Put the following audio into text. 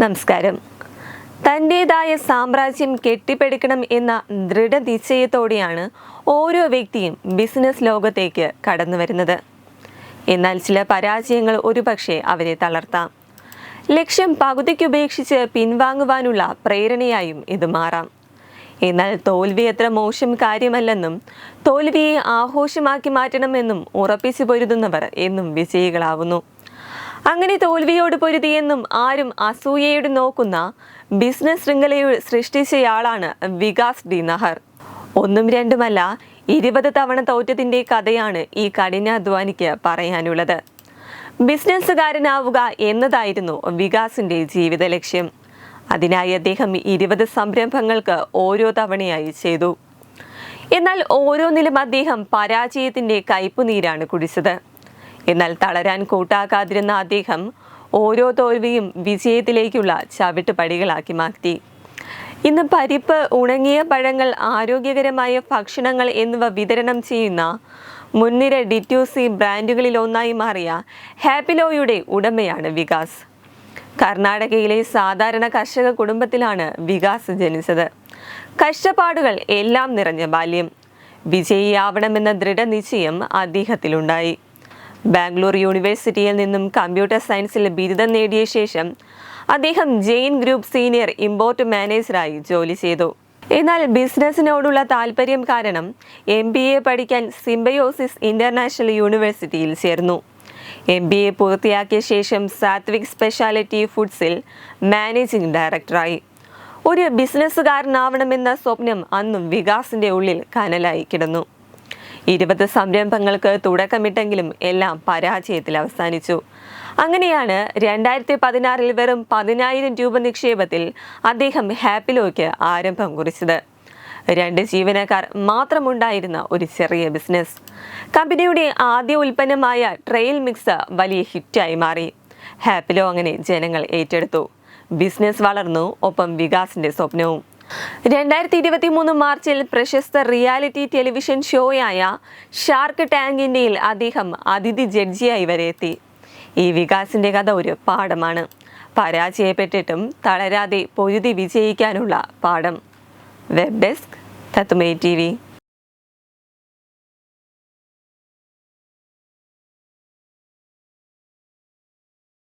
നമസ്കാരം. തന്റേതായ സാമ്രാജ്യം കെട്ടിപ്പടുക്കണം എന്ന ദൃഢനിശ്ചയത്തോടെയാണ് ഓരോ വ്യക്തിയും ബിസിനസ് ലോകത്തേക്ക് കടന്നു വരുന്നത്. എന്നാൽ ചില പരാജയങ്ങൾ ഒരുപക്ഷെ അവരെ തളർത്താം. ലക്ഷ്യം പകുതിക്കുപേക്ഷിച്ച് പിൻവാങ്ങുവാനുള്ള പ്രേരണയായും ഇത് മാറാം. എന്നാൽ തോൽവി അത്ര മോശം കാര്യമല്ലെന്നും തോൽവിയെ ആഘോഷമാക്കി മാറ്റണമെന്നും ഉറപ്പിച്ചു പൊരുതുന്നവർ എന്നും വിജയികളാവുന്നു. അങ്ങനെ തോൽവിയോട് പൊരുതിയെന്നും ആരും അസൂയയോട് നോക്കുന്ന ബിസിനസ് ശൃംഖലയെ സൃഷ്ടിച്ചയാളാണ് വികാസ് ഡി നഹർ. ഒന്നും രണ്ടുമല്ല ഇരുപത് തവണ തോറ്റത്തിന്റെ കഥയാണ് ഈ കഠിനാധ്വാനിക്ക് പറയാനുള്ളത്. ബിസിനസ്സുകാരനാവുക എന്നതായിരുന്നു വികാസിന്റെ ജീവിത ലക്ഷ്യം. അതിനായി അദ്ദേഹം ഇരുപത് സംരംഭങ്ങൾക്ക് ഓരോ തവണയായി ചെയ്തു. എന്നാൽ ഓരോന്നിലും അദ്ദേഹം പരാജയത്തിന്റെ കയ്പുനീരാണ് കുടിച്ചത്. എന്നാൽ തളരാൻ കൂട്ടാക്കാതിരുന്ന അദ്ദേഹം ഓരോ തോൽവിയും വിജയത്തിലേക്കുള്ള ചവിട്ടുപടികളാക്കി മാറ്റി. ഇന്ന് പരിപ്പ് ഉണങ്ങിയ പഴങ്ങൾ ആരോഗ്യകരമായ ഭക്ഷണങ്ങൾ എന്നിവ വിതരണം ചെയ്യുന്ന മുൻനിര ഡിറ്റ്യൂസി ബ്രാൻഡുകളിൽ ഒന്നായി മാറിയ ഹാപ്പിലോയുടെ ഉടമയാണ് വികാസ്. കർണാടകയിലെ സാധാരണ കർഷക കുടുംബത്തിലാണ് വികാസ് ജനിച്ചത്. കഷ്ടപ്പാടുകൾ എല്ലാം നിറഞ്ഞ ബാല്യം. വിജയിയാവണമെന്ന ദൃഢനിശ്ചയം അദ്ദേഹത്തിലുണ്ടായി. ബാംഗ്ലൂർ യൂണിവേഴ്സിറ്റിയിൽ നിന്നും കമ്പ്യൂട്ടർ സയൻസിൽ ബിരുദം നേടിയ ശേഷം അദ്ദേഹം ജെയിൻ ഗ്രൂപ്പ് സീനിയർ ഇമ്പോർട്ട് മാനേജറായി ജോലി ചെയ്തു. എന്നാൽ ബിസിനസ്സിനോടുള്ള താല്പര്യം കാരണം എം ബി എ പഠിക്കാൻ സിംബയോസിസ് ഇന്റർനാഷണൽ യൂണിവേഴ്സിറ്റിയിൽ ചേർന്നു. എം ബി എ പൂർത്തിയാക്കിയ ശേഷം സാത്വിക് സ്പെഷ്യാലിറ്റി ഫുഡ്സിൽ മാനേജിംഗ് ഡയറക്ടറായി. ഒരു ബിസിനസ്സുകാരനാവണമെന്ന സ്വപ്നം അന്നും വികാസിന്റെ ഉള്ളിൽ കനലായി കിടന്നു. ഇരുപത് സംരംഭങ്ങൾക്ക് തുടക്കമിട്ടെങ്കിലും എല്ലാം പരാജയത്തിൽ അവസാനിച്ചു. അങ്ങനെയാണ് രണ്ടായിരത്തി പതിനാറിൽ വെറും പതിനായിരം രൂപ നിക്ഷേപത്തിൽ അദ്ദേഹം ഹാപ്പിലോയ്ക്ക് ആരംഭം കുറിച്ചത്. രണ്ട് ജീവനക്കാർ മാത്രമുണ്ടായിരുന്ന ഒരു ചെറിയ ബിസിനസ്. കമ്പനിയുടെ ആദ്യ ഉൽപ്പന്നമായ ട്രെയിൽ മിക്സ് വലിയ ഹിറ്റായി മാറി. ഹാപ്പിലോ അങ്ങനെ ജനങ്ങൾ ഏറ്റെടുത്തു. ബിസിനസ് വളർന്നു ഒപ്പം വികാസിന്റെ സ്വപ്നവും. രണ്ടായിരത്തി ഇരുപത്തി മൂന്ന് മാർച്ചിൽ പ്രശസ്ത റിയാലിറ്റി ടെലിവിഷൻ ഷോയായ ഷാർക്ക് ടാങ്കിന്റെയിൽ അദ്ദേഹം അതിഥി ജഡ്ജിയായി വരെ എത്തി. ഈ വികാസിന്റെ കഥ ഒരു പാഠമാണ്. പരാജയപ്പെട്ടിട്ടും തളരാതെ പൊരുതി വിജയിക്കാനുള്ള പാഠം. Web desk തത്തുമേ T